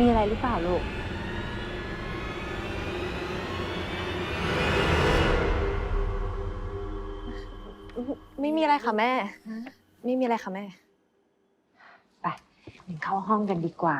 มีอะไรหรือเปล่าลูก ไม่มีอะไรค่ะแม่ ไม่มีอะไรค่ะแม่ ไปงั้นเข้าห้องกันดีกว่า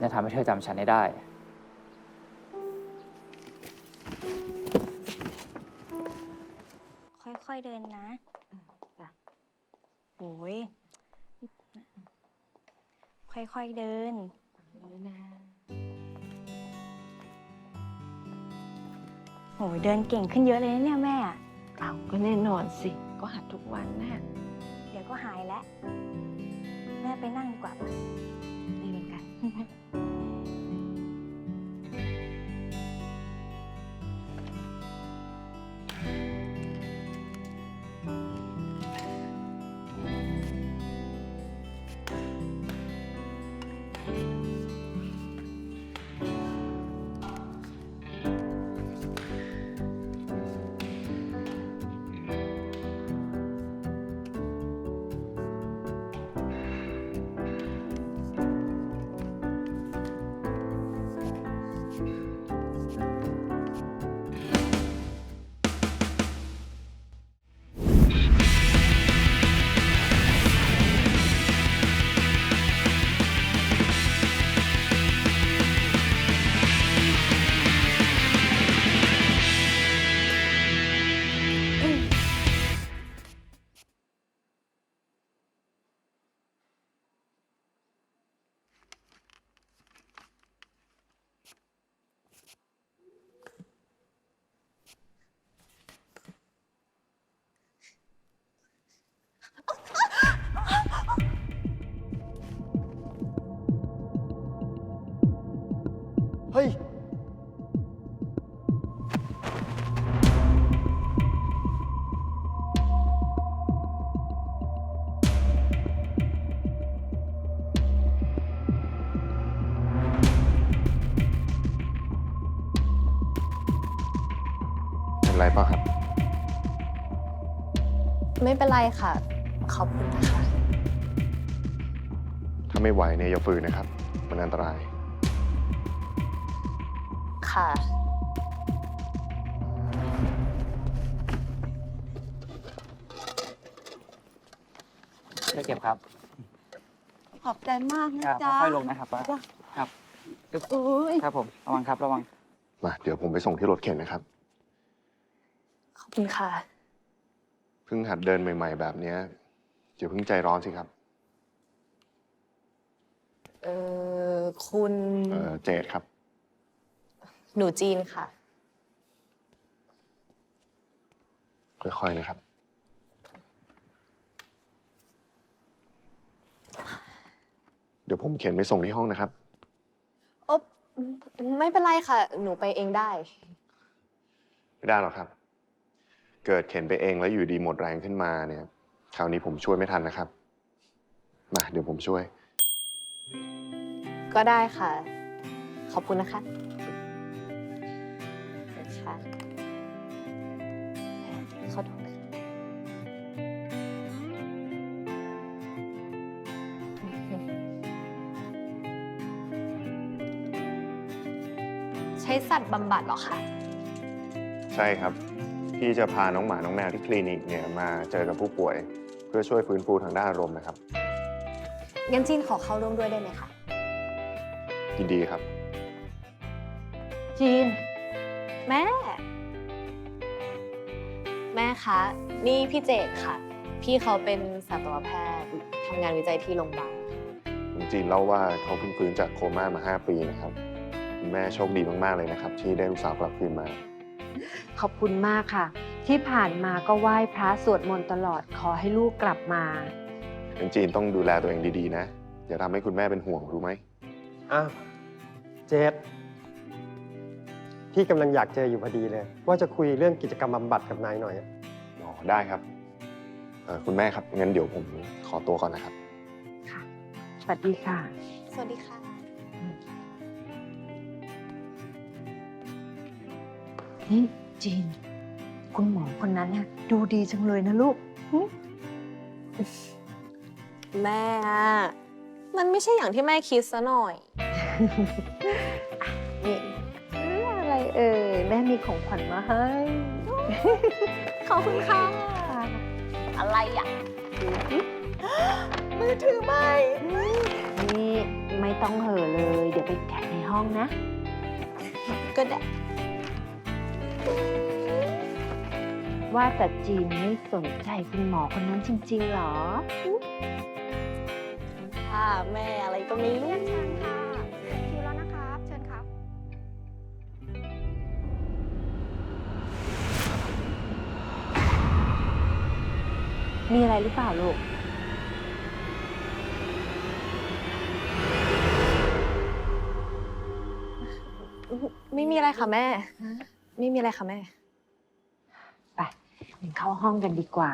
ฉันจะทำให้เธอจำฉันให้ได้ ค่อยๆเดินนะโอ้ยค่อยๆเดิน โหยเดินเก่งขึ้นเยอะเลยนะเนี่ยแม่อะเอาก็แน่นอนสิ ก็หัดทุกวันนะเดี๋ยวก็หายแล้ว แม่ไปนั่งดีกว่าปะนี่เหมือนกัน ฮ้ย เป็นไรป่ะครับ ไม่เป็นไรค่ะ ขอบคุณนะคะ ถ้าไม่ไหวเนี่ยอย่าฝืนนะครับ มันอันตราย ค่ะเธอเก็บครับขอบใจมากนะครับจ๊ะค่อยๆลงนะครับป้าจ้ะครับโอ้ยครับผมระวังครับระวัง มาเดี๋ยวผมไปส่งที่รถเข็นนะครับ ขอบคุณค่ะ เพิ่งหัดเดินใหม่ ๆ แบบเนี้ยอย่าเพิ่งใจร้อนสิครับ เออคุณ เออเจดครับ หนูจีนค่ะ ค่อยๆนะครับ เดี๋ยวผมเข็นไปส่งที่ห้องนะครับ โอ๊บไม่เป็นไรค่ะ หนูไปเองได้ ไม่ได้หรอกครับ เกิดเข็นไปเองแล้วอยู่ดีหมดแรงขึ้นมาเนี่ย คราวนี้ผมช่วยไม่ทันนะครับ มาเดี๋ยวผมช่วย ก็ได้ค่ะ ขอบคุณนะคะ ค่ะขอโทษค่ะใช้สัตว์บำบัดเหรอคะ ใช่ครับ พี่จะพาน้องหมาน้องแมวที่คลินิกเนี่ยมาเจอกับผู้ป่วย เพื่อช่วยฟื้นฟูทางด้านอารมณ์นะครับ งั้นจีนขอเข้าร่วมด้วยได้ไหมคะยินดีครับ จีน แม่ แม่คะ นี่พี่เจดค่ะ พี่เขาเป็นสัตวแพทย์ทำงานวิจัยที่โรงพยาบาลคุณจีนเล่าว่าเขาเพิ่งฟื้นจากโคม่ามา 5 ปีนะครับคุณแม่โชคดีมาก ๆ เลยนะครับ ที่ได้ลูกสาวกลับคืนมา ขอบคุณมากค่ะ ที่ผ่านมาก็ไหว้พระสวดมนต์ตลอดขอให้ลูกกลับมา คุณจีนต้องดูแลตัวเองดี ๆ นะ อย่าทำให้คุณแม่เป็นห่วงรู้ไหม อ้าว เจฟ พี่กำลังอยากเจออยู่พอดีเลย ว่าจะคุยเรื่องกิจกรรมบำบัดกับนายหน่อยอะอ๋อได้ครับเอ่อคุณแม่ครับงั้นเดี๋ยวผมขอตัวก่อนนะครับ สวัสดีค่ะ สวัสดีค่ะ นี่จีน คุณหมอคนนั้นน่ะดูดีจังเลยนะลูก แม่อะมันไม่ใช่อย่างที่แม่คิดซะหน่อย แม่มีของขวัญมาให้ ขอบคุณค่ะ อะไรอะ มือถือไม่ นี่ไม่ต้องเห่อเลย เดี๋ยวไปแกะในห้องนะ ก็ได้ ว่าแต่จีนไม่สนใจคุณหมอคนนั้นจริง ๆ หรอค่ะแม่อะไรก็ไม่รู้ มีอะไรหรือเปล่าลูก ไม่มีอะไรค่ะแม่ ไม่มีอะไรค่ะแม่ ไปเดินเข้าห้องกันดีกว่า